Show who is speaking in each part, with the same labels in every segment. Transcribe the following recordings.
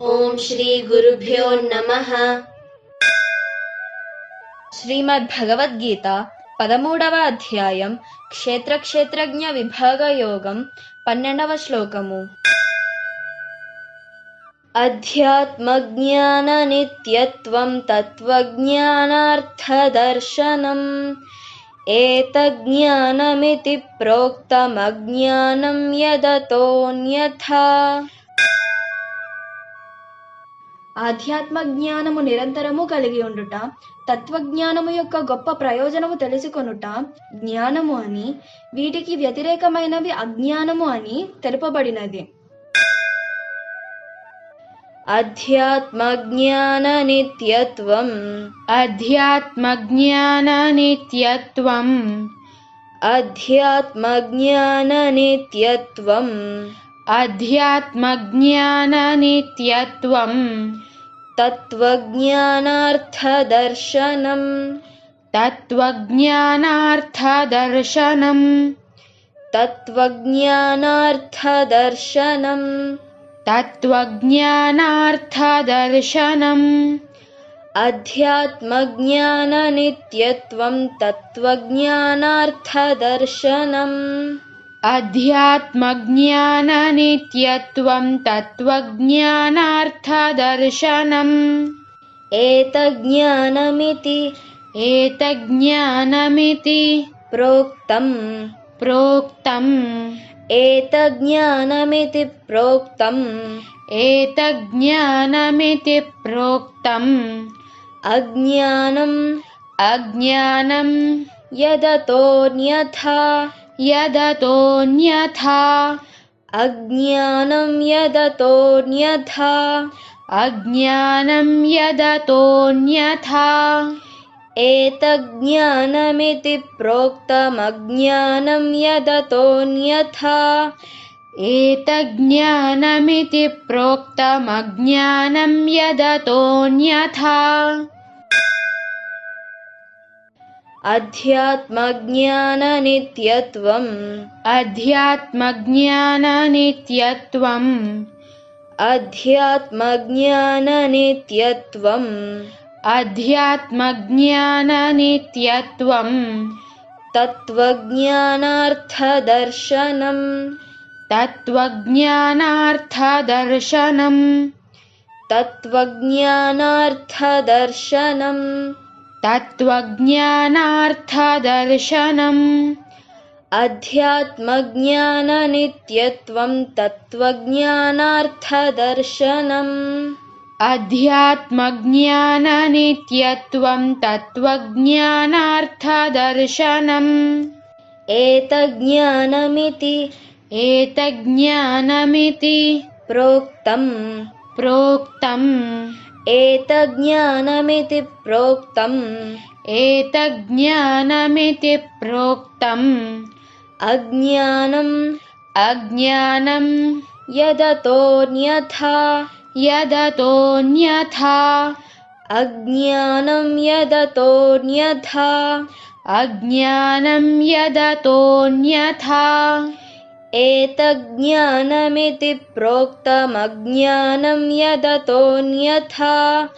Speaker 1: ఓం శ్రీ గురుభ్యో నమః
Speaker 2: శ్రీమద్ భగవద్గీత పదమూడవ అధ్యాయం క్షేత్రక్షేత్రజ్ఞ విభాగ యోగం పన్నెండవ శ్లోకము అధ్యాత్మజ్ఞాన నిత్యత్వం తత్వజ్ఞానార్థదర్శనం ఏతజ్ఞానమితి ప్రోక్తమజ్ఞానం యదతోన్యథా ఆధ్యాత్మ జ్ఞానము నిరంతరము కలిగి ఉండుట తత్వజ్ఞానము యొక్క గొప్ప ప్రయోజనము తెలుసుకొనుట జ్ఞానము అని వీటికి వ్యతిరేకమైనవి అజ్ఞానము అని తెలుపబడినది అధ్యాత్మ జ్ఞాన నిత్యత్వం
Speaker 3: अध्यात्मज्ञाननित्यत्वम्
Speaker 2: అధ్యాత్మ జ్ఞాన నిత్యత్వం
Speaker 3: अध्यात्मज्ञाननित्यत्वम् तत्त्वज्ञानार्थदर्शनम्। तत्त्वज्ञानार्थदर्शनम्।
Speaker 2: तत्त्वज्ञानार्थदर्शनम्। तत्त्वज्ञानार्थदर्शनम्। अध्यात्मज्ञाननित्यत्वं तत्त्वज्ञानार्थदर्शनम्।
Speaker 3: अध्यात्मज्ञाननित्यत्वं तत्त्वज्ञानार्थदर्शनम्।
Speaker 2: एतज्ज्ञानमिति
Speaker 3: एतज्ज्ञानमिति
Speaker 2: प्रोक्तम्।
Speaker 3: प्रोक्तम्।
Speaker 2: एतज्ज्ञानमिति प्रोक्तम्।
Speaker 3: एतज्ज्ञानमिति प्रोक्तम्।
Speaker 2: अज्ञानम्।
Speaker 3: अज्ञानं
Speaker 2: यदतोऽन्यथा।
Speaker 3: यदतोऽन्यथा।
Speaker 2: अज्ञानं यदतोऽन्यथा।
Speaker 3: अज्ञानं यदतोऽन्यथा।
Speaker 2: एतज्ज्ञानमिति प्रोक्तमज्ञानं यदतोऽन्यथा।
Speaker 3: एतज्ज्ञानमिति प्रोक्तमज्ञानं यदतोऽन्यथा।
Speaker 2: अध्यात्मज्ञाननित्यत्वम्।
Speaker 3: अध्यात्मज्ञाननित्यत्वम्।
Speaker 2: अध्यात्मज्ञाननित्यत्वम्।
Speaker 3: अध्यात्मज्ञाननित्यत्वम्।
Speaker 2: तत्त्वज्ञानार्थदर्शनम्।
Speaker 3: तत्त्वज्ञानार्थदर्शनम्।
Speaker 2: तत्त्वज्ञानार्थदर्शनम्।
Speaker 3: तत्त्वज्ञानार्थदर्शनम्।
Speaker 2: अध्यात्मज्ञाननित्यत्वं तत्त्वज्ञानार्थदर्शनम्।
Speaker 3: अध्यात्मज्ञाननित्यत्वं तत्त्वज्ञानार्थदर्शनम्।
Speaker 2: एतज्ज्ञानमिति
Speaker 3: एतज्ज्ञानमिति
Speaker 2: प्रोक्तम्।
Speaker 3: प्रोक्तम्।
Speaker 2: एतज्ज्ञानमिति प्रोक्तम्।
Speaker 3: एतज्ज्ञानमिति प्रोक्तम्।
Speaker 2: अज्ञानम्।
Speaker 3: अज्ञानं
Speaker 2: यदतोऽन्यथा
Speaker 3: यदतोऽन्यथा
Speaker 2: अज्ञानं यदतोऽन्यथा
Speaker 3: अज्ञानं यदतोऽन्यथा
Speaker 2: एतज्ज्ञानमिति प्रोक्तमज्ञानं यदतोऽन्यथा।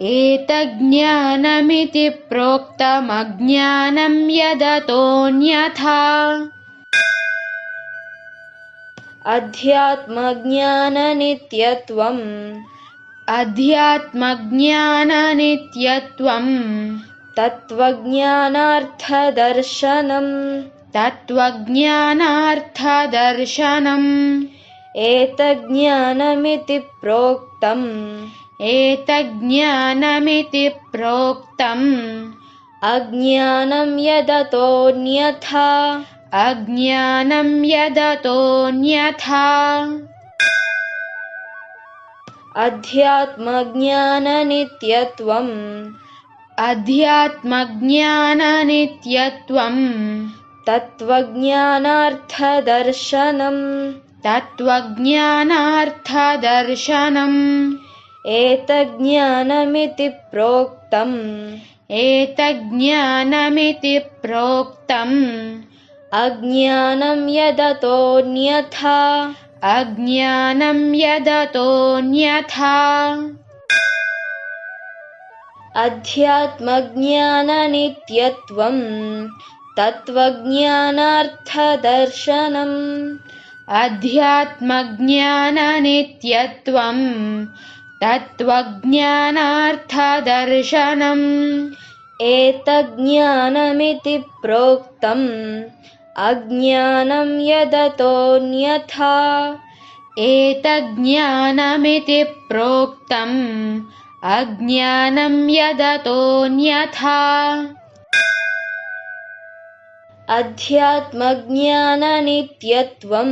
Speaker 3: एतज्ज्ञानमिति प्रोक्तमज्ञानं यदतोऽन्यथा।
Speaker 2: अध्यात्मज्ञाननित्यत्वम्।
Speaker 3: अध्यात्मज्ञाननित्यत्वम्।
Speaker 2: तत्त्वज्ञानार्थदर्शनम्।
Speaker 3: तत्त्वज्ञानार्थदर्शनम्।
Speaker 2: एतज्ज्ञानमिति प्रोक्तम्।
Speaker 3: एतज्ज्ञानमिति प्रोक्तम्।
Speaker 2: अज्ञानं यदतोऽन्यथा।
Speaker 3: अज्ञानं यदतोऽन्यथा।
Speaker 2: अध्यात्मज्ञाननित्यत्वम्।
Speaker 3: अध्यात्मज्ञाननित्यत्वम्।
Speaker 2: तत्त्वज्ञानार्थदर्शनम्।
Speaker 3: तत्त्वज्ञानार्थदर्शनम्।
Speaker 2: एतज्ज्ञानमिति प्रोक्तम्।
Speaker 3: एतज्ज्ञानमिति प्रोक्तम्।
Speaker 2: अज्ञानं यदतोऽन्यथा।
Speaker 3: अज्ञानं यदतोऽन्यथा।
Speaker 2: अध्यात्मज्ञाननित्यत्वम्। तत्त्वज्ञानार्थदर्शनम्
Speaker 3: अध्यात्मज्ञाननित्यत्वं तत्त्वज्ञानार्थदर्शनम्।
Speaker 2: एतज्ज्ञानमिति प्रोक्तम् अज्ञानं यदतोऽन्यथा।
Speaker 3: एतज्ज्ञानमिति प्रोक्तम् अज्ञानं यदतोऽन्यथा
Speaker 2: अध्यात्मज्ञाननित्यत्वं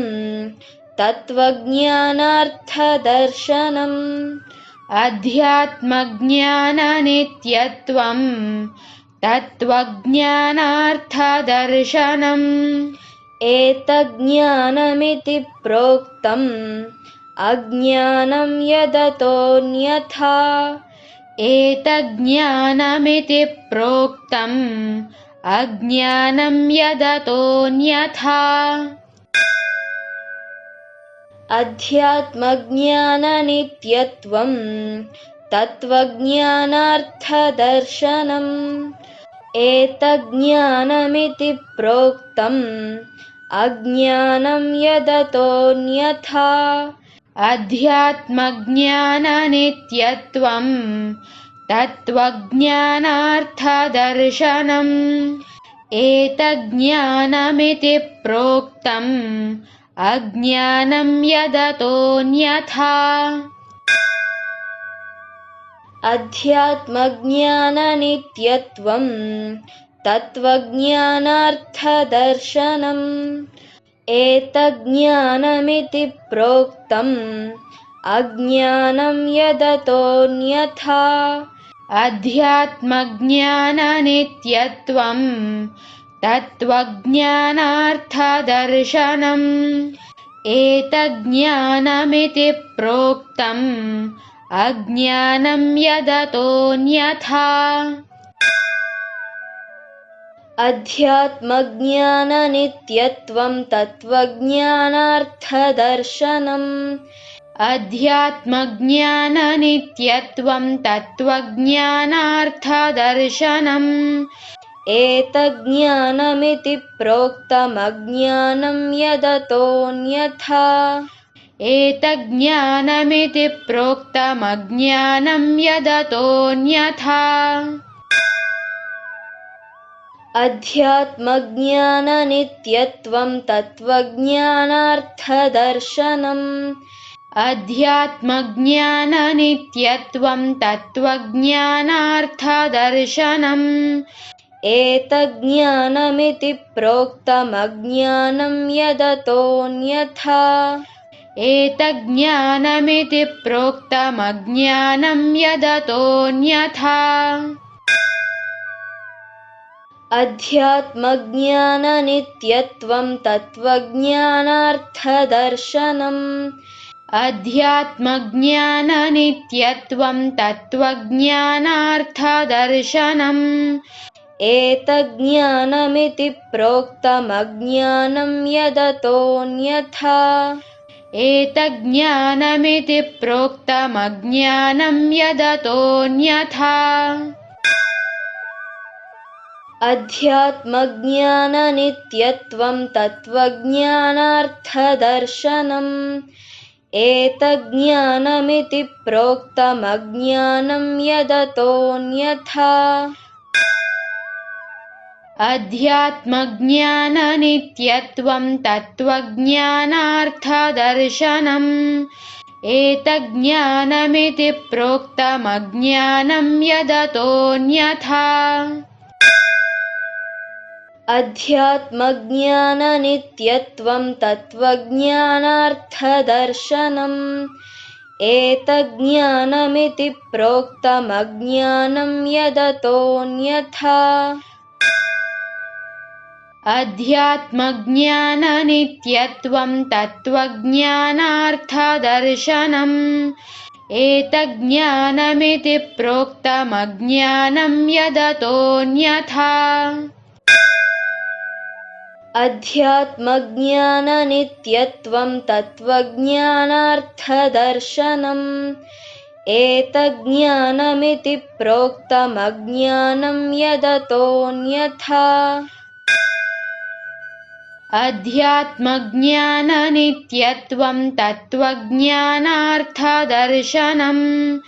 Speaker 2: तत्त्वज्ञानार्थदर्शनम्।
Speaker 3: अध्यात्मज्ञाननित्यत्वं तत्त्वज्ञानार्थदर्शनम्।
Speaker 2: एतज्ज्ञानमिति प्रोक्तम् अज्ञानं यदतोऽन्यथा।
Speaker 3: एतज्ज्ञानमिति प्रोक्तम् अज्ञानं यदतोऽन्यथा
Speaker 2: अध्यात्मज्ञाननित्यत्वं तत्त्वज्ञानार्थदर्शनम्। एतज्ज्ञानमिति प्रोक्तम् अज्ञानं यदतोऽन्यथा
Speaker 3: अध्यात्मज्ञाननित्यत्वं तत्त्वज्ञानार्थदर्शनम् एतज्ज्ञानमिति प्रोक्तम् अज्ञानं यदतोऽन्यथा
Speaker 2: अध्यात्मज्ञाननित्यत्वं तत्त्वज्ञानार्थदर्शनम् एतज्ज्ञानमिति प्रोक्तम् अज्ञानं यदतोऽन्यथा
Speaker 3: अध्यात्मज्ञाननित्यत्वं तत्त्वज्ञानार्थदर्शनम् एतज्ज्ञानमिति प्रोक्तम् अज्ञानं यदतोऽन्यथा
Speaker 2: अध्यात्मज्ञाननित्यत्वं तत्त्वज्ञानार्थदर्शनम्
Speaker 3: अध्यात्मज्ञाननित्यत्वं तत्त्वज्ञानार्थदर्शनम्
Speaker 2: एतज्ज्ञानमिति प्रोक्तमज्ञानं यदतोऽन्यथा।
Speaker 3: एतज्ज्ञानमिति प्रोक्तमज्ञानं यदतोऽन्यथा।
Speaker 2: अध्यात्मज्ञाननित्यत्वं तत्त्वज्ञानार्थदर्शनम्
Speaker 3: अध्यात्मज्ञाननित्यत्वं तत्त्वज्ञानार्थदर्शनम्
Speaker 2: एतज्ज्ञानमिति प्रोक्तमज्ञानं यदतोऽन्यथा।
Speaker 3: एतज्ज्ञानमिति प्रोक्तमज्ञानं यदतोऽन्यथा।
Speaker 2: अध्यात्मज्ञाननित्यत्वं तत्त्वज्ञानार्थदर्शनम्
Speaker 3: अध्यात्मज्ञाननित्यत्वं तत्त्वज्ञानार्थदर्शनम्
Speaker 2: एतज्ज्ञानमिति प्रोक्तमज्ञानं यदतोऽन्यथा।
Speaker 3: एतज्ज्ञानमिति प्रोक्तमज्ञानं यदतोऽन्यथा।
Speaker 2: अध्यात्मज्ञाननित्यत्वं तत्त्वज्ञानार्थदर्शनम् एतज्ज्ञानमिति प्रोक्तमज्ञानं यदतोऽन्यथा।
Speaker 3: अध्यात्मज्ञाननित्यत्वं तत्त्वज्ञानार्थदर्शनम्। एतज्ज्ञानमिति प्रोक्तमज्ञानं यदतोऽन्यथा
Speaker 2: अध्यात्मज्ञाननित्यत्वं तत्त्वज्ञानार्थदर्शनम् एतज्ज्ञानमिति प्रोक्तमज्ञानं यदतोऽन्यथा।
Speaker 3: अध्यात्मज्ञाननित्यत्वं तत्त्वज्ञानार्थदर्शनम् एतज्ज्ञानमिति प्रोक्तमज्ञानं यदतोऽन्यथा
Speaker 2: अध्यात्मज्ञाननित्यत्वं तत्त्वज्ञानार्थदर्शनम् एतज्ज्ञानमिति प्रोक्तमज्ञानं यदतोऽन्यथा।
Speaker 3: अध्यात्मज्ञाननित्यत्वं तत्त्वज्ञानार्थदर्शनम्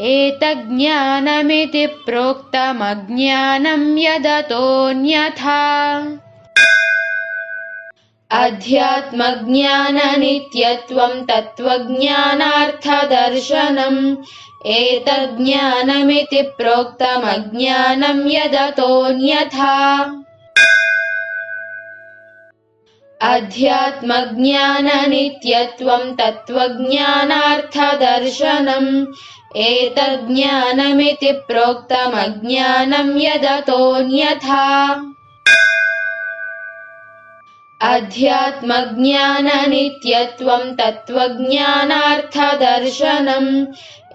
Speaker 3: एतज्ज्ञानमिति प्रोक्तमज्ञानं यदतोऽन्यथा अध्यात्मज्ञाननित्यत्वं तत्त्वज्ञानार्थदर्शनम् एतज्ज्ञानमिति प्रोक्तमज्ञानं यदतोऽन्यथा अध्यात्मज्ञाननित्यत्वं तत्त्वज्ञानार्थदर्शनम् एतज्ज्ञानमिति प्रोक्तमज्ञानं यदतोऽन्यथा अध्यात्मज्ञाननित्यत्वं तत्त्वज्ञानार्थदर्शनम्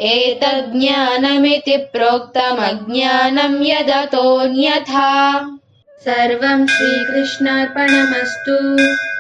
Speaker 3: एतज्ज्ञानमिति प्रोक्तमज्ञानं यदतोऽन्यथा।
Speaker 1: सर्वं श्रीकृष्णार्पणमस्तु